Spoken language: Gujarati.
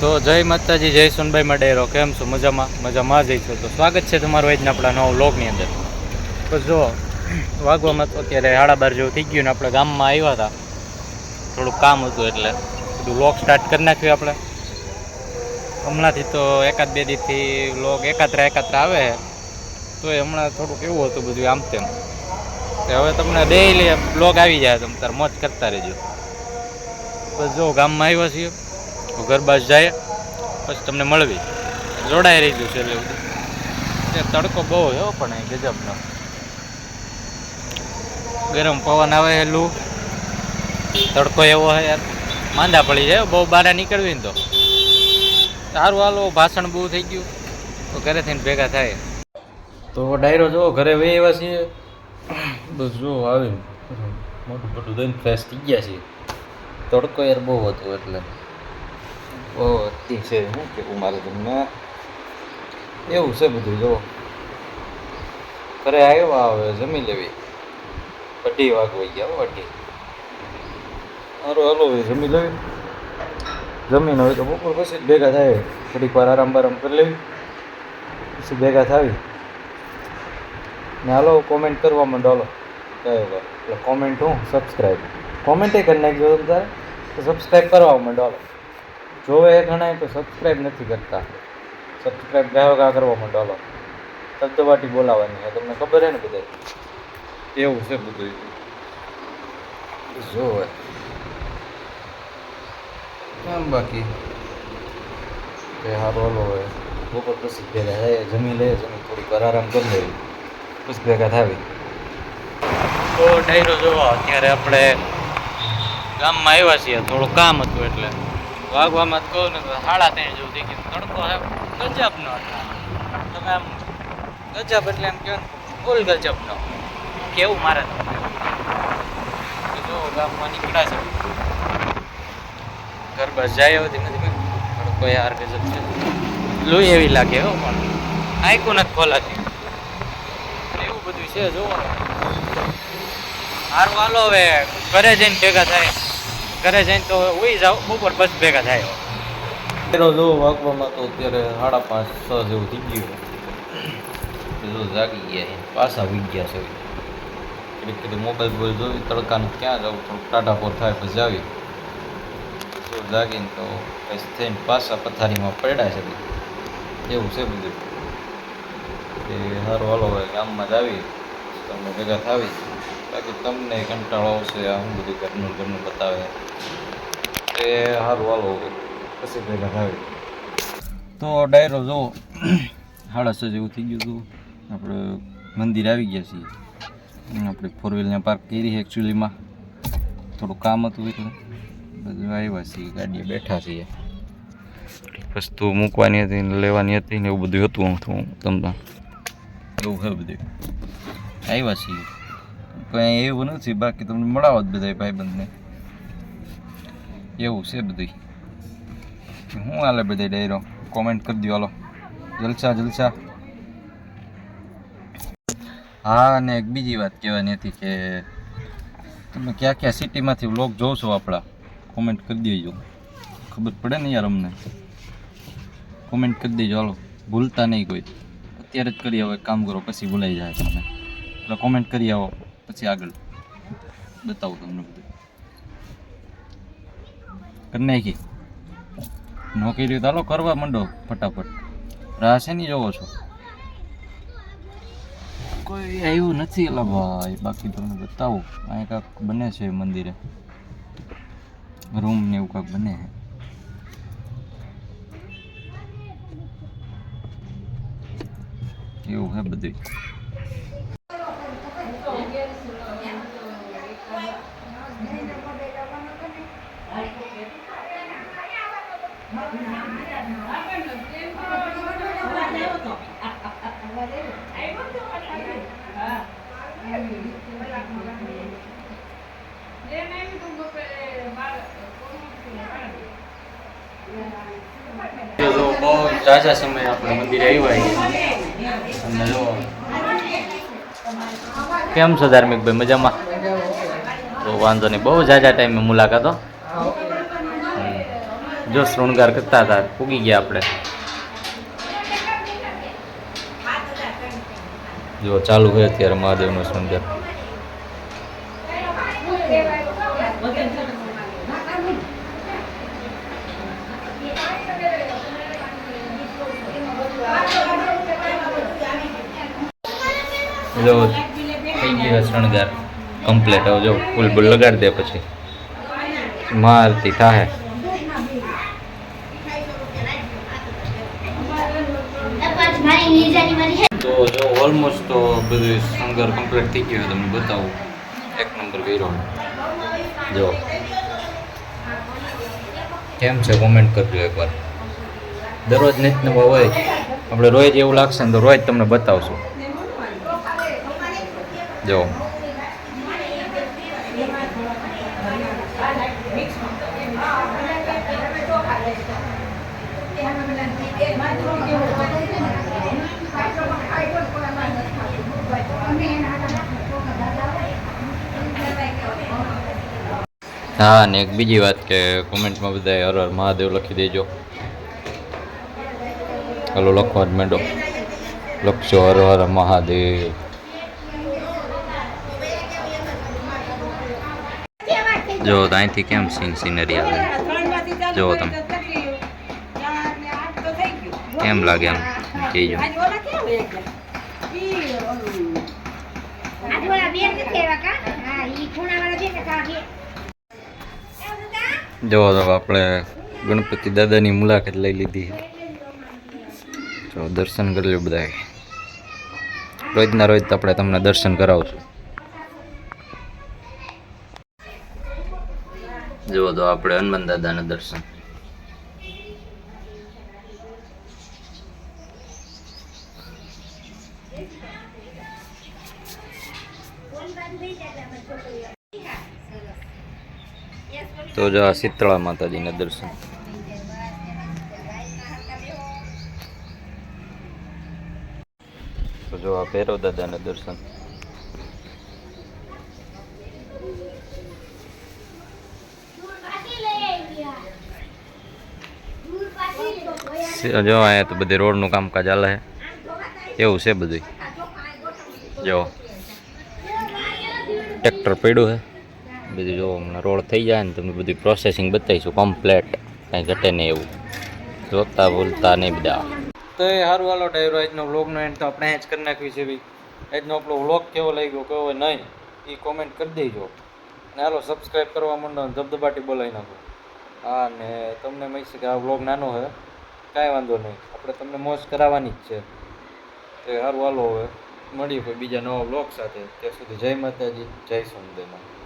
તો જય માતાજી, જય સોનભાઈ મડેરો. કેમ છો? મજામાં? મજામાં જઈ છો? તો સ્વાગત છે તમારું આજના આપણા નવા વ્લોગની અંદર. તો જો, વાગવામાં તો અત્યારે સાડા બાર જેવું થઈ ગયું ને આપણે ગામમાં આવ્યા હતા. થોડુંક કામ હતું એટલે બધું વ્લોગ સ્ટાર્ટ કરી નાખ્યું આપણે. હમણાંથી તો એકાદ બે દીથી વ્લોગ એકાત્રા એકાત્રા આવે. તો એ હમણાં થોડુંક એવું હતું બધું આમ તેમ. હવે તમને ડેઈલી બ્લોગ આવી જાય તમે તાર મોજ કરતા રહેજો. બસ જો, ગામમાં આવ્યા છીએ. ઘર જાય, પછી તમને મળવી. જોડાઈ રહી ગયું છે એટલે તડકો બહુ એવો પણ અહીં ગજબનો ગરમ પવન આવે છે લૂ. તડકો એવો હોય યાર. માંદા પડી જાય બહુ બહાર નીકળવી ને તો. સારું હાલો, ભાષણ બહુ થઈ ગયું. તો ઘરે થઈને ભેગા થાય. તો ડાયરો જો ઘરે વહી એવા છીએ. બસ જો આવી મોટું મોટું દઈને ફ્રેશ થઈ ગયા છીએ. તડકો યાર બહુ હતો એટલે. અતિ છે. કે કેવું મારે તમને એવું છે બધું જો ઘરે આવ્યા હવે જમી લેવી. અઢી વાગવાઈ ગયા, હો, અઢી. સારું હાલો જમી લેવી. જમીન હોય તો બપોર પછી ભેગા થાય. થોડીક વાર આરામ બારામ કરી લેવી. પછી ભેગા થાવી. ને હાલો કોમેન્ટ કરવા માંડો, હાલો. કયો એટલે કોમેન્ટ હું સબસ્ક્રાઈબ કોમેન્ટે કરી નાખજો તમે તારે તો સબસ્ક્રાઈબ કરવા માંડો, હાલો. જોવે એ ઘણા તો સબસ્ક્રાઈબ નથી કરતા. સબસ્ક્રાઈબ ગાયો ગા કરવા માંડો હાલો. શબ્દવાટી બોલાવવાની છે તમને ખબર છે ને બધા એવું છે બધું જોવે. કેમ બાકી? કે હારો હલો હોય બપોર પછી ભેગા થાય જમી લે જમી થોડીક વાર આરામ કરી લેવી પછી ભેગા થાવી. તો ડાયરો જોવા અત્યારે આપણે ગામમાં આવ્યા છીએ થોડું કામ હતું એટલે. વાગવામાં જ કહું ને તો સાડા ત્રણ જેવું થઈ તડકો હે ગજબનો તમે આમ ગજબ એટલે એમ કહો ને ફૂલ ગજબનો કેવું મારે જો ગામમાં નીકળ્યા છે. ઘર બસ જાય એવી નથી તડકો યાર ગજબ છે. લોહી એવી લાગે હો પણ આયકું નથી ખોલાતી. એવું બધું છે જોવો હારું, હાલો હવે. ઘરે જઈને ભેગા થાય. ઘરે જઈને તો ઉઈ જાવ બપોર પછી ભેગા થાય પેલો જો વાગવામાં તો અત્યારે સાડા પાંચ, છ જેવું થઈ ગયું પેલો જાગી ગયા પાછા વી ગયા છે. કીધું કીધું મોબાઈલ બોલ જોઈ તડકાનું ક્યાં જવું થોડુંક ટાટાપોર થાય પછી આવી જો જાગીને તો પછી થઈને પાછા પથારીમાં પડ્યા છે એવું છે બધું. એ સારું હાલો ગામમાં જ આવી તમને ભેગા થાવી. બાકી તમને કંટાળો આવશે, આ શું બધું ઘરનું ઘરનું બતાવે. એ સારું હાલો પછી ભેગા થાવી તો ડાયરો જો સાડા છ જેવું થઈ ગયું હતું. આપણે મંદિર આવી ગયા છીએ. આપણે ફોર વ્હીલને પાર્ક કરી એકચ્યુઅલીમાં થોડું કામ હતું એટલે. બધું આવ્યા છીએ, ગાડીએ બેઠા છીએ. વસ્તુ મૂકવાની હતી ને લેવાની હતી ને એવું બધું હતું હું તમને એવું બધું. આવ્યા છીએ. કંઈ એવું નથી, બાકી તમને મળાવો જ બધા ભાઈબંધને. એવું છે બધું શું હાલે બધા ડાયરો? કોમેન્ટ કરી દો હાલો. જલસા જલસા. હા, અને એક બીજી વાત કહેવાની હતી કે તમે ક્યાં ક્યાં સિટીમાંથી વ્લોગ જોવો છો આપણા? કોમેન્ટ કરી દેજો. ખબર પડે ને યાર અમને? કોમેન્ટ કરી દેજો, હાલો. ભૂલતા નહીં કોઈ. અત્યારે જ કરી આવો, એક કામ કરો, પછી ભૂલાઈ જાય તમને. એટલે કોમેન્ટ કરી આવો. પછી આગળ. બતાવું તમને બધું. કરી નાખી. નોકરી ચાલો કરવા માંડો ફટાફટ. રાહ છે નહીં જોવો છો? કોઈ આવ્યું નથી એલા ભાઈ. બાકી તમને બતાવું અહીંયા કાંક બને છે મંદિરે. રૂમ ને એવું કાંક બને છે. એવું હે બધું જો બહુ ઝાઝા સમય આપણે મંદિરે આવ્યા અને જો કેમ છો ધાર્મિકભાઈ મજામાં? તો વાંધો નહીં. બહુ જાજા ટાઈમે મુલાકાતો. જો શૃંગાર કરતા હતા, પૂગી ગયા આપણે. જો ચાલુ હોય અત્યારે મહાદેવનો શૃંગાર. જો થઈ ગયો શણગાર કમ્પ્લીટ હવે જો, ફૂલ બુલ લગાડી દે પછી. મારતી થાય તો જો ઓલમોસ્ટ તો બધું શણગાર કમ્પ્લીટ થઈ ગયો તમને બતાવું. એક નંબર કર્યો જો. કેમ છે? કોમેન્ટ કરજો એકવાર. દરરોજ નિત નવા હોય. આપણે રોજ એવું લાગશે ને તો રોજ તમને બતાવશું. જો હા ને એક બીજી વાત કે કોમેન્ટમાં બધા હર હર મહાદેવ લખી દેજો. હલો લખવા જ માંડો લખશો હર હર મહાદેવ. જો ત્યાંથી કેમ સીન સીનરી આવે? જો તમે. કેમ લાગે એમ? કહેજો જો. તો આપણે ગણપતિ દાદાની મુલાકાત લઈ લીધી. જો, દર્શન કરી લો બધાએ. રોજના રોજ આપણે તમને દર્શન કરાવશું. જુઓ તો આપણે હનુમાન દાદાના દર્શન. તો જો આ શીતળા માતાજીના દર્શન. તો જો આ ભૈરવ દાદાના દર્શન. જો, અહીંયા તો બધી રોડનું કામકાજ ચાલે છે. એવું છે બધું જો, ટ્રેક્ટર પડ્યું છે. બધું જો, હમણાં રોડ થઈ જાય ને તમને બધી પ્રોસેસિંગ બતાવીશું કમ્પ્લેટ કાંઈ ઘટે નહીં એવું. જોતા બોલતા નહીં બધા. તો એ સારું હાલો, ડાયરો. આજનો વ્લોગનો એન્ડ તો આપણે જ કરી નાખ્યું છે ભાઈ. આજનો આપણો વ્લોગ કેવો લાગ્યો, કેવો નહીં, એ કોમેન્ટ કરી દેજો. અને હાલો સબસ્ક્રાઈબ કરવા માંડો ધબધબાટી બોલાવી નાખો. હા, ને તમને મળી શકે આ વ્લોગ નાનો છે. કાંઈ વાંધો નહીં. આપણે તમને મોજ કરાવવાની જ છે. તો સારું હાલો હવે. મળીએ કોઈ બીજા નવા બ્લોગ સાથે. ત્યાં સુધી જય માતાજી, જય સોમદેવમાં